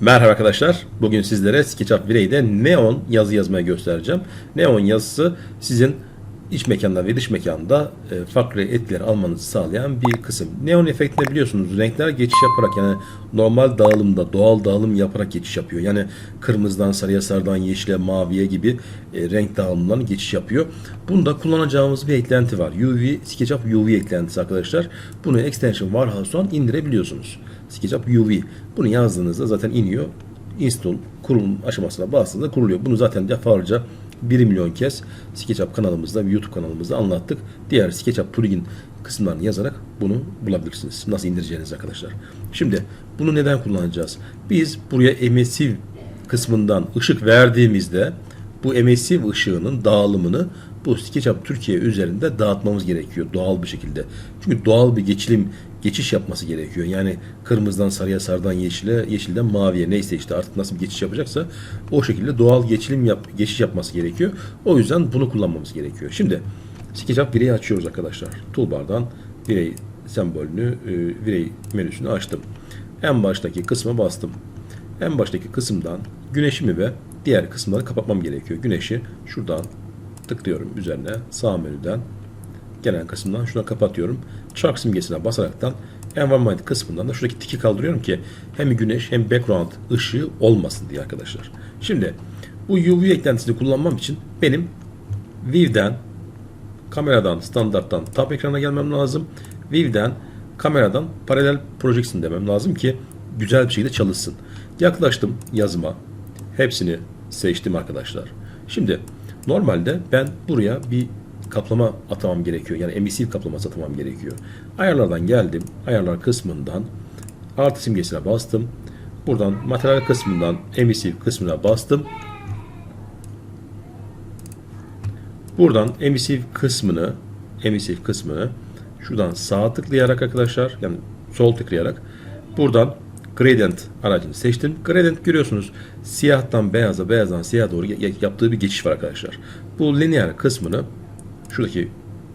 Merhaba arkadaşlar. Bugün sizlere SketchUp Virey'de neon yazı yazmaya göstereceğim. Neon yazısı sizin iç mekanda ve dış mekanda e, farklı etkiler almanızı sağlayan bir kısım. Neon efektinde biliyorsunuz renkler geçiş yaparak yani normal dağılımda doğal dağılım yaparak geçiş yapıyor. Yani kırmızıdan sarıya sarıdan yeşile maviye gibi e, renk dağılımından geçiş yapıyor. Bunda kullanacağımız bir eklenti var. UV SketchUp UV eklentisi arkadaşlar. Bunu extension Warhouse'dan indirebiliyorsunuz. SketchUp UV. Bunu yazdığınızda zaten iniyor. Install kurulum aşamasına bastığında kuruluyor. Bunu zaten defalarca 1 milyon kez SketchUp kanalımızda YouTube kanalımızda anlattık. Diğer SketchUp plugin kısımlarını yazarak bunu bulabilirsiniz. Nasıl indireceğiniz arkadaşlar. Şimdi bunu neden kullanacağız? Biz buraya emissive kısmından ışık verdiğimizde bu emissive ışığının dağılımını bu SketchUp Türkiye üzerinde dağıtmamız gerekiyor doğal bir şekilde. Çünkü doğal bir geçilim geçiş yapması gerekiyor. Yani kırmızıdan sarıya, sarıdan yeşile, yeşilden maviye neyse işte artık nasıl bir geçiş yapacaksa o şekilde doğal geçilim yap, geçiş yapması gerekiyor. O yüzden bunu kullanmamız gerekiyor. Şimdi SketchUp Virey'i açıyoruz arkadaşlar. Toolbar'dan Virey sembolünü, e, Virey menüsünü açtım. En baştaki kısma bastım. En baştaki kısımdan güneşimi ve diğer kısımları kapatmam gerekiyor. Güneşi şuradan tıklıyorum üzerine sağ menüden gelen kısımdan şuna kapatıyorum. Çark simgesine basaraktan environment kısmından da şuradaki tiki kaldırıyorum ki hem güneş hem background ışığı olmasın diye arkadaşlar. Şimdi bu UV eklentisini kullanmam için benim View'den kameradan standarttan tab ekrana gelmem lazım. View'den kameradan paralel projection demem lazım ki güzel bir şekilde çalışsın. Yaklaştım yazıma. Hepsini seçtim arkadaşlar. Şimdi normalde ben buraya bir kaplama atamam gerekiyor. Yani emissive kaplaması atamam gerekiyor. Ayarlardan geldim. Ayarlar kısmından artı simgesine bastım. Buradan materyal kısmından emissive kısmına bastım. Buradan emissive kısmını emissive kısmını şuradan sağ tıklayarak arkadaşlar yani sol tıklayarak buradan gradient aracını seçtim. Gradient görüyorsunuz siyahtan beyaza beyazdan siyaha doğru yaptığı bir geçiş var arkadaşlar. Bu linear kısmını şuradaki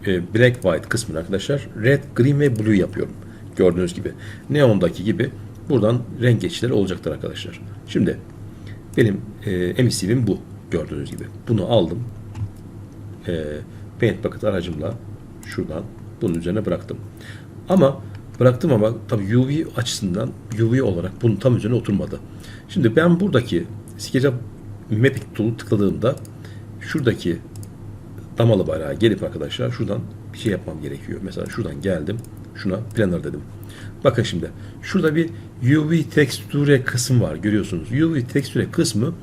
e, black white kısmını arkadaşlar red, green ve blue yapıyorum. Gördüğünüz gibi. Neon'daki gibi buradan renk geçişleri olacaktır arkadaşlar. Şimdi benim e, emissive'im bu. Gördüğünüz gibi. Bunu aldım. E, Paint Bucket aracımla şuradan bunun üzerine bıraktım. Ama bıraktım ama tabii UV açısından UV olarak bunun tam üzerine oturmadı. Şimdi ben buradaki SketchUp Mapping Tool'u tıkladığımda şuradaki damalı bayrağa gelip arkadaşlar şuradan bir şey yapmam gerekiyor. Mesela şuradan geldim. Şuna planner dedim. Bakın şimdi. Şurada bir UV tekstüre kısım var. Görüyorsunuz. UV tekstüre kısmı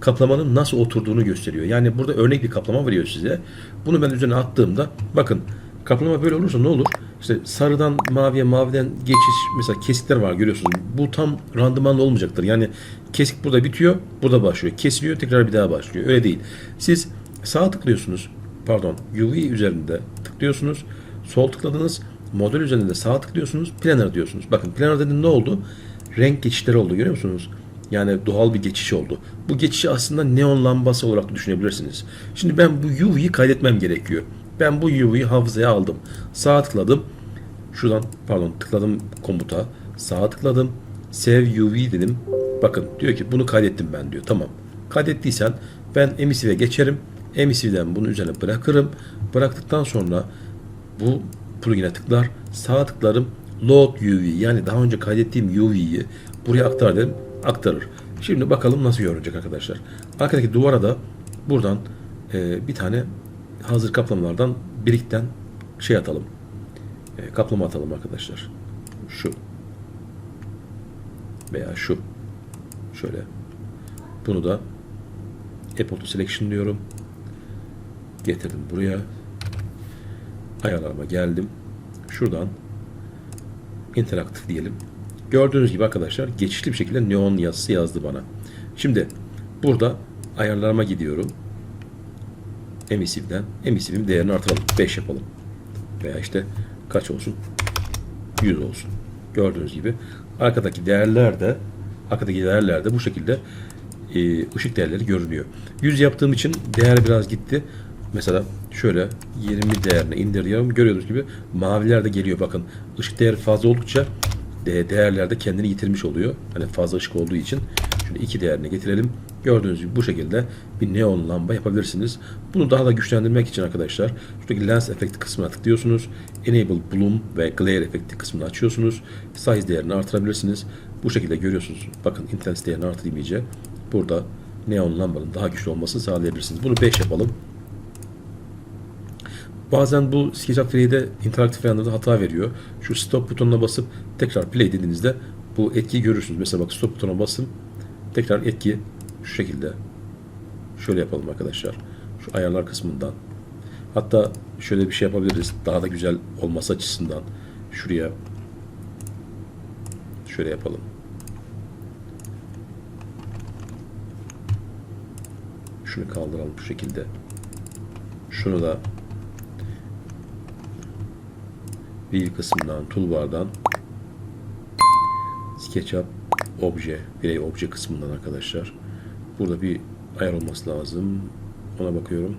kaplamanın nasıl oturduğunu gösteriyor. Yani burada örnek bir kaplama veriyor size. Bunu ben üzerine attığımda bakın kaplama böyle olursa ne olur? İşte sarıdan maviye, maviden geçiş mesela kesikler var görüyorsunuz. Bu tam randımanlı olmayacaktır. Yani kesik burada bitiyor, burada başlıyor. Kesiliyor, tekrar bir daha başlıyor. Öyle değil. Siz sağ tıklıyorsunuz. Pardon, UV üzerinde tıklıyorsunuz. Sol tıkladınız. Model üzerinde sağ tıklıyorsunuz. Planner diyorsunuz. Bakın planner dediğinde ne oldu? Renk geçişleri oldu görüyor musunuz? Yani doğal bir geçiş oldu. Bu geçişi aslında neon lambası olarak düşünebilirsiniz. Şimdi ben bu UV'yi kaydetmem gerekiyor. Ben bu UV'yi hafızaya aldım. Sağ tıkladım. Şuradan pardon tıkladım komuta. Sağa tıkladım. Save UV dedim. Bakın diyor ki bunu kaydettim ben diyor. Tamam. Kaydettiysen ben emissive'e geçerim. Emissive'den bunu üzerine bırakırım. Bıraktıktan sonra bu plugin'e tıklar. Sağa tıklarım. Load UV yani daha önce kaydettiğim UV'yi buraya aktar derim. Aktarır. Şimdi bakalım nasıl görünecek arkadaşlar. Arkadaki duvara da buradan e, bir tane hazır kaplamalardan birikten şey atalım. E, kaplama atalım arkadaşlar. Şu. Veya şu. Şöyle. Bunu da Apple to Selection diyorum. Getirdim buraya. Ayarlarıma geldim. Şuradan interaktif diyelim. Gördüğünüz gibi arkadaşlar geçişli bir şekilde neon yazısı yazdı bana. Şimdi burada ayarlarıma gidiyorum. Emissive'den. Emissive'in değerini artıralım. 5 yapalım. Veya işte kaç olsun? 100 olsun. Gördüğünüz gibi arkadaki değerler de arkadaki değerler de bu şekilde e, ışık değerleri görünüyor. 100 yaptığım için değer biraz gitti. Mesela şöyle 20 değerine indiriyorum. Görüyorsunuz gibi maviler de geliyor. Bakın ışık değeri fazla oldukça de değerlerde kendini yitirmiş oluyor. Hani fazla ışık olduğu için. Şöyle iki değerini getirelim. Gördüğünüz gibi bu şekilde bir neon lamba yapabilirsiniz. Bunu daha da güçlendirmek için arkadaşlar şuradaki lens efekti kısmına tıklıyorsunuz. Enable bloom ve glare efekti kısmını açıyorsunuz. Size değerini artırabilirsiniz. Bu şekilde görüyorsunuz. Bakın intensity değerini artırayım iyice. Burada neon lambanın daha güçlü olmasını sağlayabilirsiniz. Bunu 5 yapalım. Bazen bu SketchUp 3'de interaktif render'da hata veriyor. Şu stop butonuna basıp tekrar play dediğinizde bu etkiyi görürsünüz. Mesela bak stop butonuna basın. Tekrar etki şu şekilde. Şöyle yapalım arkadaşlar. Şu ayarlar kısmından. Hatta şöyle bir şey yapabiliriz. Daha da güzel olması açısından. Şuraya şöyle yapalım. Şunu kaldıralım bu şekilde. Şunu da View kısmından, toolbar'dan SketchUp obje, birey obje kısmından arkadaşlar. Burada bir ayar olması lazım. Ona bakıyorum.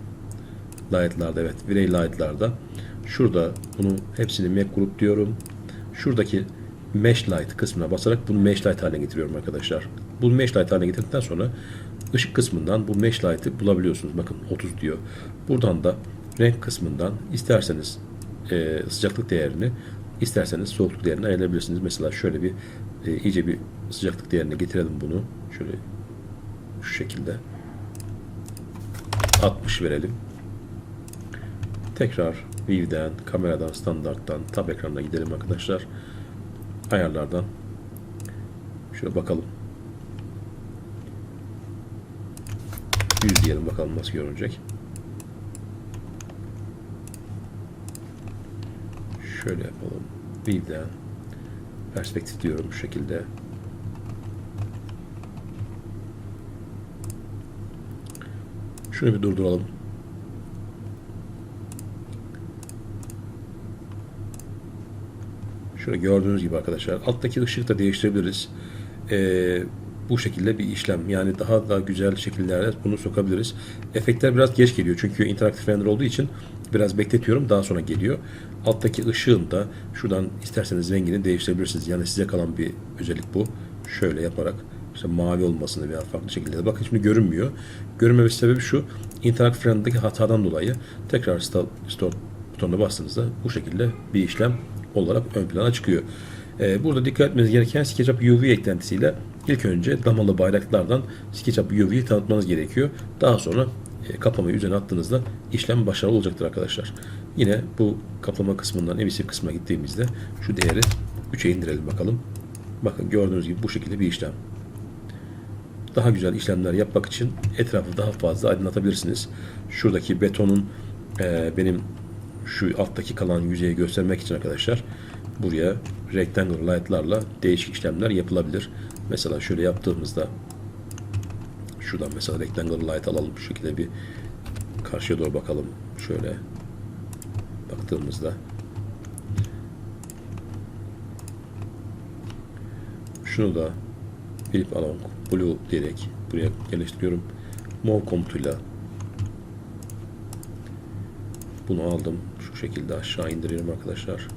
Light'larda evet, birey light'larda. Şurada bunu hepsini Mac Group diyorum. Şuradaki Mesh Light kısmına basarak bunu Mesh Light haline getiriyorum arkadaşlar. Bu Mesh Light haline getirdikten sonra ışık kısmından bu Mesh Light'ı bulabiliyorsunuz. Bakın 30 diyor. Buradan da renk kısmından isterseniz e, sıcaklık değerini isterseniz soğukluk değerini ayarlayabilirsiniz. Mesela şöyle bir e, iyice bir sıcaklık değerine getirelim bunu. Şöyle şu şekilde 60 verelim. Tekrar View'den, kameradan, standarttan, tab ekranına gidelim arkadaşlar. Ayarlardan şöyle bakalım. 100 diyelim bakalım nasıl görünecek. Şöyle yapalım. View'den perspektif diyorum bu şekilde. Şunu bir durduralım. Şöyle gördüğünüz gibi arkadaşlar alttaki ışığı da değiştirebiliriz. Ee, bu şekilde bir işlem. Yani daha da güzel şekillerde bunu sokabiliriz. Efektler biraz geç geliyor çünkü interaktif render olduğu için biraz bekletiyorum. Daha sonra geliyor. Alttaki ışığın da şuradan isterseniz rengini değiştirebilirsiniz. Yani size kalan bir özellik bu. Şöyle yaparak işte mavi olmasını veya farklı şekilde. Bakın şimdi görünmüyor. Görünmemesi sebebi şu. interaktif render'daki hatadan dolayı tekrar stop butonuna bastığınızda bu şekilde bir işlem olarak ön plana çıkıyor. Ee, burada dikkat etmeniz gereken SketchUp UV eklentisiyle ilk önce damalı bayraklardan SketchUp UV'yi tanıtmanız gerekiyor. Daha sonra e, kaplamayı üzerine attığınızda işlem başarılı olacaktır arkadaşlar. Yine bu kaplama kısmından emissive kısmına gittiğimizde şu değeri 3'e indirelim bakalım. Bakın gördüğünüz gibi bu şekilde bir işlem. Daha güzel işlemler yapmak için etrafı daha fazla aydınlatabilirsiniz. Şuradaki betonun e, benim şu alttaki kalan yüzeyi göstermek için arkadaşlar buraya rectangle light'larla değişik işlemler yapılabilir. Mesela şöyle yaptığımızda şuradan mesela rectangle light alalım şu şekilde bir karşıya doğru bakalım şöyle baktığımızda şunu da Philip Along Blue diyerek buraya yerleştiriyorum. Move komutuyla bunu aldım. Şu şekilde aşağı indiriyorum arkadaşlar.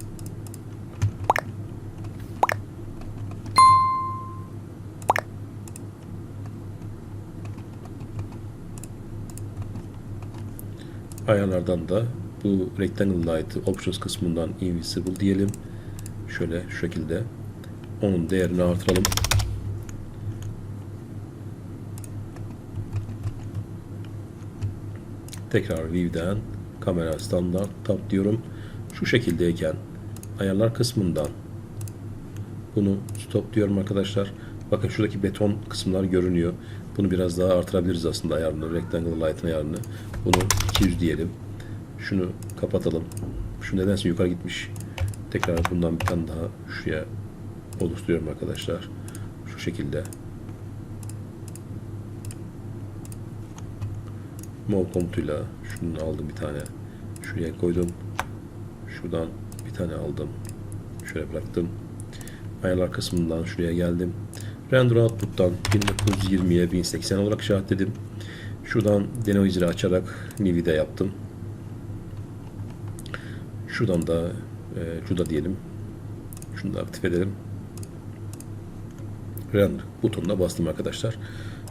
Ayarlardan da bu Rectangle Light Options kısmından Invisible diyelim. Şöyle şu şekilde. Onun değerini artıralım. Tekrar View'den kamera standart tab diyorum. Şu şekildeyken ayarlar kısmından bunu stop diyorum arkadaşlar. Bakın şuradaki beton kısımlar görünüyor. Bunu biraz daha artırabiliriz aslında ayarını. Rectangle Light'ın ayarını. Bunu 200 diyelim. Şunu kapatalım. Şu nedense yukarı gitmiş. Tekrar bundan bir tane daha şuraya oluşturuyorum arkadaşlar. Şu şekilde. Mov komutuyla şunu aldım bir tane. Şuraya koydum. Şuradan bir tane aldım. Şöyle bıraktım. Ayarlar kısmından şuraya geldim. Render Output'tan 1920'ye 1080 olarak işaretledim. Şuradan Denoiser'ı açarak Nivi'de yaptım. Şuradan da e, Juda diyelim. Şunu da aktif edelim. render butonuna bastım arkadaşlar.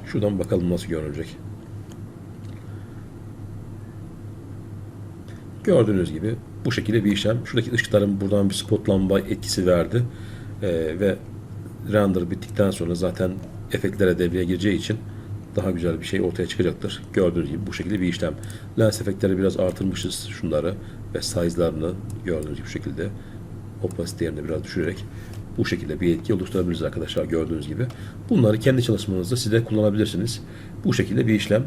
Şuradan bakalım nasıl görünecek. Gördüğünüz gibi bu şekilde bir işlem. Şuradaki ışıkların buradan bir spot lamba etkisi verdi. Ee, ve render bittikten sonra zaten efektlere devreye gireceği için daha güzel bir şey ortaya çıkacaktır. Gördüğünüz gibi bu şekilde bir işlem. Lens efektleri biraz artırmışız şunları ve size'larını gördüğünüz gibi bu şekilde opacity yerini biraz düşürerek bu şekilde bir etki oluşturabiliriz arkadaşlar gördüğünüz gibi. Bunları kendi çalışmanızda siz de kullanabilirsiniz. Bu şekilde bir işlem.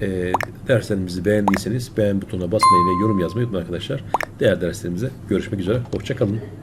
Ee, derslerimizi beğendiyseniz beğen butonuna basmayı ve yorum yazmayı unutmayın arkadaşlar. Diğer derslerimize görüşmek üzere. Hoşçakalın.